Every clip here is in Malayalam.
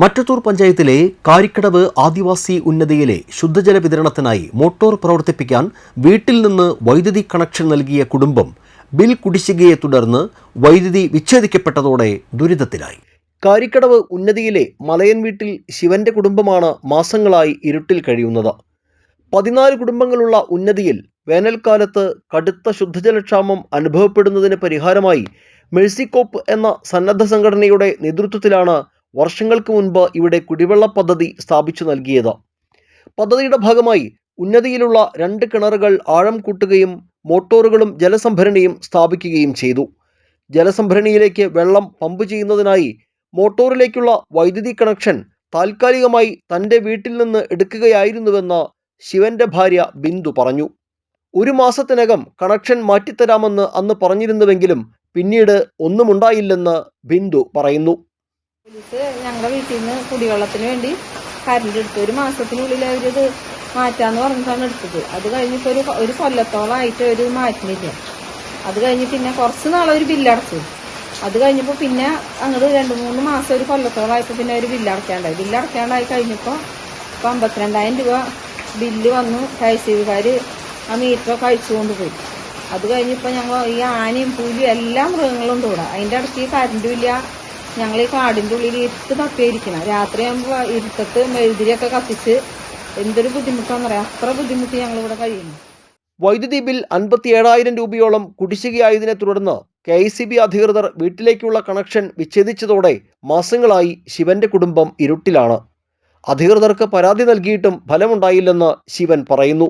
മറ്റത്തൂർ പഞ്ചായത്തിലെ കാരിക്കടവ് ആദിവാസി ഉന്നതിയിലെ ശുദ്ധജല വിതരണത്തിനായി മോട്ടോർ പ്രവർത്തിപ്പിക്കാൻ വീട്ടിൽ നിന്ന് വൈദ്യുതി കണക്ഷൻ നൽകിയ കുടുംബം ബിൽ കുടിശ്ശികയെ തുടർന്ന് വൈദ്യുതി വിച്ഛേദിക്കപ്പെട്ടതോടെ ദുരിതത്തിലായി. കാരിക്കടവ് ഉന്നതിയിലെ മലയൻ വീട്ടിൽ ശിവന്റെ കുടുംബമാണ് മാസങ്ങളായി ഇരുട്ടിൽ കഴിയുന്നത്. പതിനാല് കുടുംബങ്ങളുള്ള ഉന്നതിയിൽ വേനൽക്കാലത്ത് കടുത്ത ശുദ്ധജലക്ഷാമം അനുഭവപ്പെടുന്നതിന് പരിഹാരമായി മെഴ്സിക്കോപ്പ് എന്ന സന്നദ്ധ സംഘടനയുടെ നേതൃത്വത്തിലാണ് വർഷങ്ങൾക്ക് മുൻപ് ഇവിടെ കുടിവെള്ള പദ്ധതി സ്ഥാപിച്ചു നൽകിയത്. പദ്ധതിയുടെ ഭാഗമായി ഉന്നതിയിലുള്ള രണ്ട് കിണറുകൾ ആഴം കൂട്ടുകയും മോട്ടോറുകളും ജലസംഭരണിയും സ്ഥാപിക്കുകയും ചെയ്തു. ജലസംഭരണിയിലേക്ക് വെള്ളം പമ്പ് ചെയ്യുന്നതിനായി മോട്ടോറിലേക്കുള്ള വൈദ്യുതി കണക്ഷൻ താൽക്കാലികമായി തന്റെ വീട്ടിൽ നിന്ന് എടുക്കുകയായിരുന്നുവെന്ന് ശിവന്റെ ഭാര്യ ബിന്ദു പറഞ്ഞു. ഒരു മാസത്തിനകം കണക്ഷൻ മാറ്റിത്തരാമെന്ന് അന്ന് പറഞ്ഞിരുന്നുവെങ്കിലും പിന്നീട് ഒന്നുമുണ്ടായില്ലെന്ന് ബിന്ദു പറയുന്നു. ഞങ്ങളുടെ വീട്ടിൽ നിന്ന് കുടിവെള്ളത്തിന് വേണ്ടി കരണ്ട് എടുത്തു. ഒരു മാസത്തിനുള്ളിൽ അവരിത് മാറ്റാന്ന് പറഞ്ഞിട്ടാണ് എടുത്തത്. അത് കഴിഞ്ഞിപ്പോ ഒരു ഒരു കൊല്ലത്തോളമായിട്ട് ഒരു മാറ്റുന്നില്ല. അത് കഴിഞ്ഞ് പിന്നെ കുറച്ച് നാളെ ഒരു ബില്ലടച്ചു അത് കഴിഞ്ഞപ്പോൾ പിന്നെ അങ്ങോട്ട് രണ്ട് മൂന്ന് മാസം ഒരു കൊല്ലത്തോളമായപ്പോൾ പിന്നെ ഒരു ബില്ലടക്കാണ്ടായി ബില്ലടക്കാണ്ടായി കഴിഞ്ഞപ്പോൾ ഇപ്പം അമ്പത്തിരണ്ടായിരം രൂപ ബില്ല് വന്നു. എസ് ആ മീറ്ററൊക്കെ അഴിച്ചുകൊണ്ട് പോയി. അത് കഴിഞ്ഞപ്പോൾ ഞങ്ങൾ ഈ ആനയും പുലിയും എല്ലാ മൃഗങ്ങളും കൂടെ അതിന്റെ ഇടയ്ക്ക് കറണ്ടും ഇല്ല. ഞങ്ങൾ ഈ കാടിന്റെ ഉള്ളിൽ ഇരുട്ട് തപ്പിയിരിക്കണം രാത്രിയാകുമ്പോൾ ഇരുട്ടത്ത് മെഴുതിരിയൊക്കെ കത്തിച്ച് എന്തൊരു ബുദ്ധിമുട്ടാണെന്ന് പറയാം അത്ര ബുദ്ധിമുട്ട് ഞങ്ങളിവിടെ കഴിയുന്നു. വൈദ്യുതി ബിൽ അൻപത്തിയേഴായിരം രൂപയോളം കുടിശ്ശികയായതിനെ തുടർന്ന് കെ ഐ സി ബി അധികൃതർ വീട്ടിലേക്കുള്ള കണക്ഷൻ വിച്ഛേദിച്ചതോടെ മാസങ്ങളായി ശിവന്റെ കുടുംബം ഇരുട്ടിലാണ്. അധികൃതർക്ക് പരാതി നൽകിയിട്ടും ഫലമുണ്ടായില്ലെന്ന് ശിവൻ പറയുന്നു.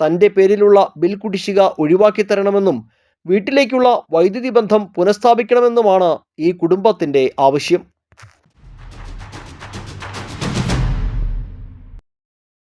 തന്റെ പേരിലുള്ള ബിൽ കുടിശ്ശിക ഒഴിവാക്കി തരണമെന്നും വീട്ടിലേക്കുള്ള വൈദ്യുതി ബന്ധം പുനഃസ്ഥാപിക്കണമെന്നുമാണ് ഈ കുടുംബത്തിന്റെ ആവശ്യം.